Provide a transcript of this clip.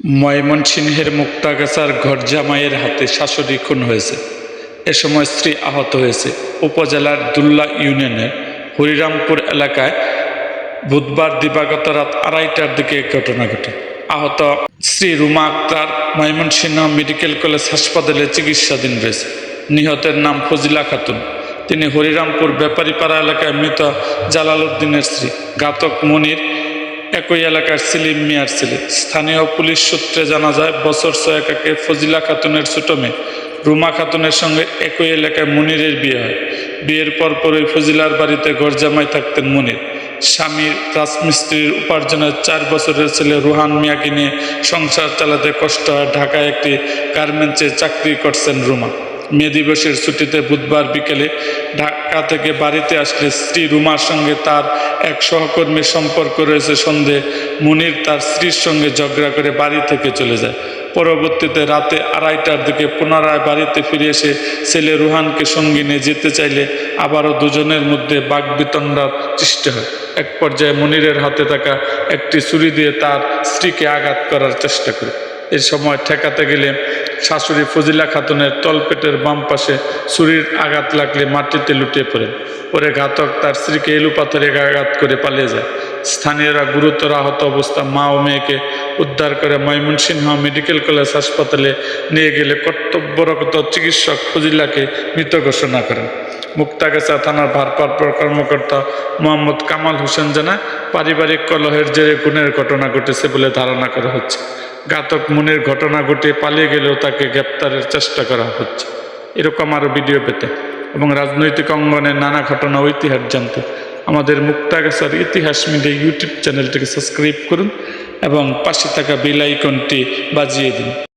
ময়মনসিংহের মুক্তাগাছার ঘর জামাইয়ের হাতে শাশুড়ি খুন হয়েছে। এ সময় স্ত্রী আহত হয়েছে। উপজেলার দুল্লা ইউনিয়নের হরিরামপুর এলাকায় বুধবার দিবাগত রাত আড়াইটার দিকে ঘটনা ঘটে। আহত শ্রী রুমা আক্তার ময়মনসিংহ মেডিকেল কলেজ হাসপাতালে চিকিৎসাধীন রয়েছে। নিহতের নাম ফজিলা খাতুন। তিনি হরিরামপুর ব্যাপারীপাড়া এলাকায় মৃত জালাল উদ্দিনের স্ত্রী, ঘাতক মনির একই এলাকার সেলিম মিয়ার ছেলে। স্থানীয় পুলিশ সূত্রে জানা যায়, বছর ছয়েক আগে ফজিলা খাতুনের ছোট মেয়ে রুমা খাতুনের সঙ্গে একই এলাকায় মনিরের বিয়ে হয়। বিয়ের পরপরই ফজিলার বাড়িতে ঘর জামাই থাকতেন মনির। স্বামীর রাজমিস্ত্রির উপার্জনের চার বছরের ছেলে রুহান মিয়াকে নিয়ে সংসার চালাতে কষ্ট হয়। ঢাকায় একটি গার্মেন্টসে চাকরি করছেন রুমা। মে দিবসের ছুটিতে বুধবার বিকেলে ঢাকা থেকে বাড়িতে আসলে স্ত্রী রুমার সঙ্গে তার এক সহকর্মীর সম্পর্ক রয়েছে সন্দেহে মুনির তার স্ত্রীর সঙ্গে ঝগড়া করে বাড়ি থেকে চলে যায়। পরবর্তীতে রাতে আড়াইটার দিকে পুনরায় বাড়িতে ফিরে এসে ছেলে রুহানকে সঙ্গে নিয়ে যেতে চাইলে আবারও দুজনের মধ্যে বাগবিতণ্ডার সৃষ্টি হয়। এক পর্যায়ে মনিরের হাতে থাকা একটি ছুরি দিয়ে তার স্ত্রীকে আঘাত করার চেষ্টা করে। এ সময় ঠেকাতে গেলে শাশুড়ি ফজিলা খাতুনের তলপেটের বাম পাশে ছুরির আঘাত লাগলে মাটিতে লুটিয়ে পড়ে। পরে ঘাতক তার স্ত্রীকে এলু পাথরে আঘাত করে পালিয়ে যায়। স্থানীয়রা গুরুতর আহত অবস্থা মা ও মেয়েকে উদ্ধার করে ময়মনসিংহ মেডিকেল কলেজ হাসপাতালে নিয়ে গেলে কর্তব্যরত চিকিৎসক ফজিলাকে মৃত ঘোষণা করেন। মুক্তাগাছা থানার ভারপ্রাপ্ত কর্মকর্তা মোহাম্মদ কামাল হোসেন জানায়, পারিবারিক কলহের জেরে খুনের ঘটনা ঘটেছে বলে ধারণা করা হচ্ছে। ঘাতক মনের ঘটনা ঘটে পালিয়ে গেলেও তাকে গ্রেপ্তারের চেষ্টা করা হচ্ছে। এরকম আরও ভিডিও পেতে। এবং রাজনৈতিক অঙ্গনের নানা ঘটনা ইতিহাস জানতে। আমাদের মুক্তাগাছার ইতিহাস মিডিয়া ইউটিউব চ্যানেলটিকে সাবস্ক্রাইব করুন এবং পাশে থাকা বেল আইকনটি বাজিয়ে দিন।